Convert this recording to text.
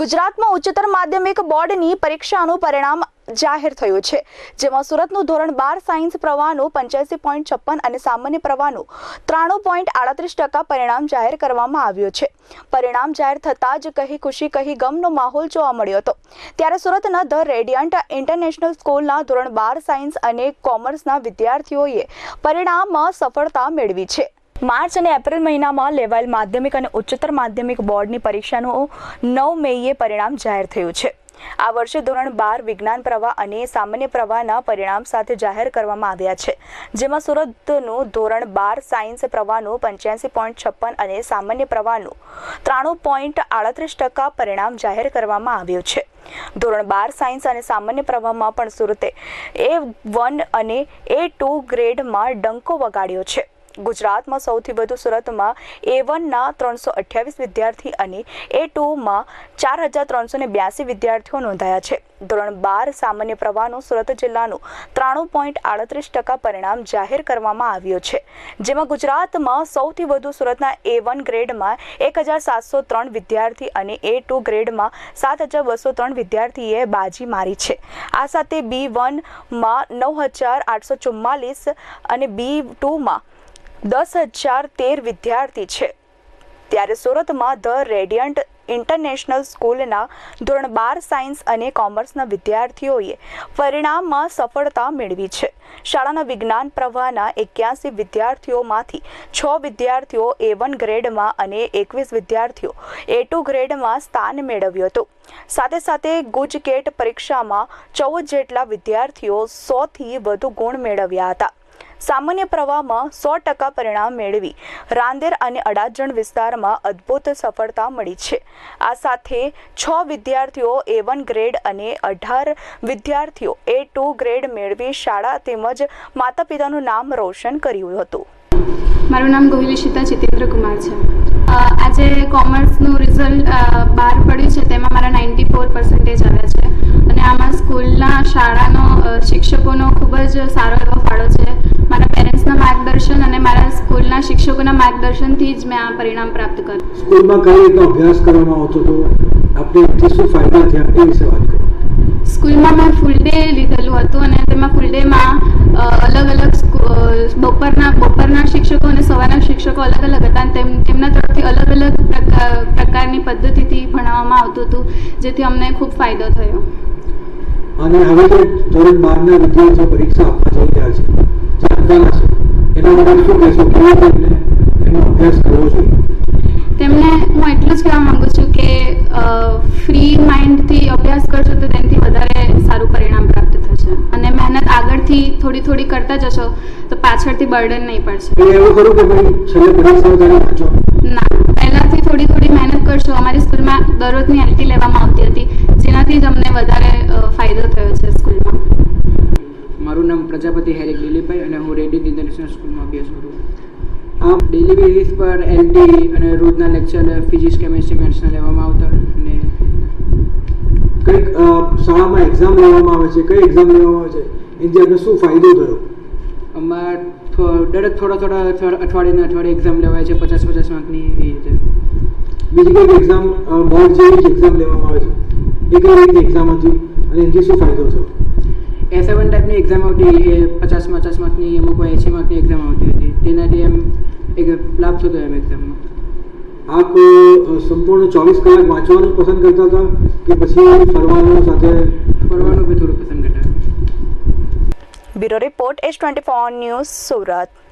ગુજરાતમાં ઉચ્ચતર માધ્યમિક બોર્ડની પરીક્ષાનું પરિણામ જાહેર થયું છે, જેમાં સુરતનું ધોરણ બાર સાયન્સ પ્રવાહનું પંચ્યાસી પોઈન્ટ છપ્પન અને સામાન્ય પ્રવાહનું ત્રાણું પોઈન્ટ આડત્રીસ ટકા પરિણામ જાહેર કરવામાં આવ્યું છે. પરિણામ જાહેર થતાં જ કહી ખુશી કહી ગમનો માહોલ જોવા મળ્યો હતો. ત્યારે સુરતના ધ રેડિયન્ટ ઇન્ટરનેશનલ સ્કૂલના ધોરણ બાર સાયન્સ અને કોમર્સના વિદ્યાર્થીઓએ પરિણામમાં સફળતા મેળવી છે. માર્ચ અને એપ્રિલ મહિનામાં લેવાયેલ માધ્યમિક અને ઉચ્ચતર માધ્યમિક બોર્ડની પરીક્ષાનું નવ મેએ પરિણામ જાહેર થયું છે. આ વર્ષે ધોરણ બાર વિજ્ઞાન પ્રવાહ અને સામાન્ય પ્રવાહના પરિણામ સાથે જાહેર કરવામાં આવ્યા છે. જેમાં સુરતનું ધોરણ બાર સાયન્સ પ્રવાહનું પંચ્યાસી પોઈન્ટ છપ્પન અને સામાન્ય પ્રવાહનું ત્રાણું પોઈન્ટ આડત્રીસ ટકા પરિણામ જાહેર કરવામાં આવ્યું છે. ધોરણ બાર સાયન્સ અને સામાન્ય પ્રવાહમાં પણ સુરતે એ વન અને એ ટુ ગ્રેડમાં ડંકો વગાડ્યો છે. ગુજરાતમાં સૌથી વધુ સુરતમાં એ વનના ત્રણસો અઠ્યાવીસ વિદ્યાર્થી અને એ ટુમાં ચાર હજાર ત્રણસો ને બ્યાસી વિદ્યાર્થીઓ નોંધાયા છે. ધોરણ બાર સામાન્ય પ્રવાહનું સુરત જિલ્લાનું ત્રાણું પોઈન્ટ આડત્રીસ ટકા પરિણામ જાહેર કરવામાં આવ્યું છે. જેમાં ગુજરાતમાં સૌથી વધુ સુરતના એ વન ગ્રેડમાં એક હજાર સાતસો ત્રણ વિદ્યાર્થી અને એ ટુ ગ્રેડમાં સાત હજાર બસો ત્રણ વિદ્યાર્થીએ બાજી મારી છે. આ સાથે બી વનમાં નવ હજાર આઠસો ચુમ્માલીસ અને બી ટુમાં દસ હજાર તેર વિદ્યાર્થી છે. ત્યારે સુરતમાં ધ રેડિયન્ટ ઇન્ટરનેશનલ સ્કૂલના ધોરણ બાર સાયન્સ અને કોમર્સના વિદ્યાર્થીઓએ પરિણામમાં સફળતા મેળવી છે. શાળાના વિજ્ઞાન પ્રવાહના એક્યાસી વિદ્યાર્થીઓમાંથી છ વિદ્યાર્થીઓ એ વન ગ્રેડમાં અને એકવીસ વિદ્યાર્થીઓ એ ટુ ગ્રેડમાં સ્થાન મેળવ્યું હતું. સાથે સાથે ગુજકેટ પરીક્ષામાં ચૌદ જેટલા વિદ્યાર્થીઓ સોથી વધુ ગુણ મેળવ્યા હતા. સામાન્ય પ્રવાહમાં સો ટકા પરિણામ મેળવી. રાંદેર અને અડાજણ વિસ્તારમાં અદ્ભુત સફળતા મળી છે. આ સાથે છ વિદ્યાર્થીઓ એ વન ગ્રેડ અને અઢાર વિદ્યાર્થીઓ એ ટુ ગ્રેડ મેળવી શાળા તેમજ માતા પિતાનું નામ રોશન કર્યું હતું. મારું નામ ગોહિલી શીતા, જિતેન્દ્ર કુમાર છે. આજે કોમર્સનું રિઝલ્ટ બહાર પડ્યું છે, તેમાં મારા નાઇન્ટી ફોર પર્સન્ટેજ આવ્યા છે. અને આમાં સ્કૂલના શાળાનો શિક્ષકોનો ખૂબ જ સારો એવો ફાળો છે. સ્કૂલના શિક્ષકોના માર્ગદર્શનથી જ મેં આ પરિણામ પ્રાપ્ત કર્યું. સ્કૂલમાં કઈ રીતનો અભ્યાસ કરવામાં આવતો હતો? આપણે શું ફાયદા થયા? એ વિશે વાત કરો. સ્કૂલમાં મેં ફૂલ ડે લીધેલું હતું અને તેમાં ફૂલ ડેમાં અલગ અલગ બપોરના બપોરના શિક્ષકો અને સવારના શિક્ષકો અલગ અલગ હતા અને તેમ તેમના તરફથી અલગ અલગ પ્રકાર પ્રકારની પદ્ધતિથી ભણાવવામાં આવતું હતું જેથી અમને ખૂબ ફાયદો થયો. અને હવે જે ધોરણ બારના વિદ્યાર્થીઓ પરીક્ષા આપવા જઈ રહ્યા છે. જે આપવાના છે એના માટે શું કહેશો કેવી રીતે એનો અભ્યાસ કરવો જોઈએ તેમને હું એટલું જ કહેવા માંગુ છું કે ફ્રી માઇન્ડથી અભ્યાસ કરશો તો તેનાથી વધારે સારું પરિણામ પ્રાપ્ત થશે. અને મહેનત આગળથી થોડી થોડી કરતા જશો તો પાછળથી બર્ડન નહીં પડશે. એવું ખરું કે ભાઈ છેલ્લે પરીક્ષા ના પહેલાંથી થોડી થોડી મહેનત કરશો. અમારી સ્કૂલમાં દરરોજની એલટી લેવામાં આવતી હતી. જેનાથી જ અમને વધારે ફાયદો થયો છે સ્કૂલમાં. મારું નામ પ્રજાપતિ હેરિક દિલીપભાઈ અને હું રેડિયો ઇન્ટરનેશનલ સ્કૂલમાં અભ્યાસ કરું આ ડેલી બેઝિસ પર એલટી અને રોજના લેક્ચર ફિઝિક્સ કેમેસ્ટ્રી મેથ્સના લેવામાં આવતા અને કંઈક શાળામાં એક્ઝામ લેવામાં આવે છે કઈ એક્ઝામ લેવામાં આવે છે? એનાથી આપણે શું ફાયદો થયો? અમાર દરેક થોડા થોડા અઠવા- અઠવાડિયાના અઠવાડિયે એક્ઝામ લેવાય છે પચાસ પચાસ માર્કની એ રીતે. બીજી કઈ એક્ઝામ બોર્ડ જેવી એક્ઝામ લેવામાં આવે છે? એ કઈ રીતની એક્ઝામ હતી અને એનાથી શું ફાયદો થયો? એ સેવન ટાઈપની એક્ઝામ આવતી એ પચાસ પચાસ માર્કની અમુક એંસી માર્કની એક્ઝામ આવતી. તેનાથી એમ એક લાભ થતો એમ એક્ઝામમાં આપ સંપૂર્ણ ચોવીસ કલાક વાંચવાનું પસંદ કરતા હતા કે પછી ફરવાનું સાથે ફરવાનું બી થોડું પસંદ કરતા bureau report S twenty four news Surat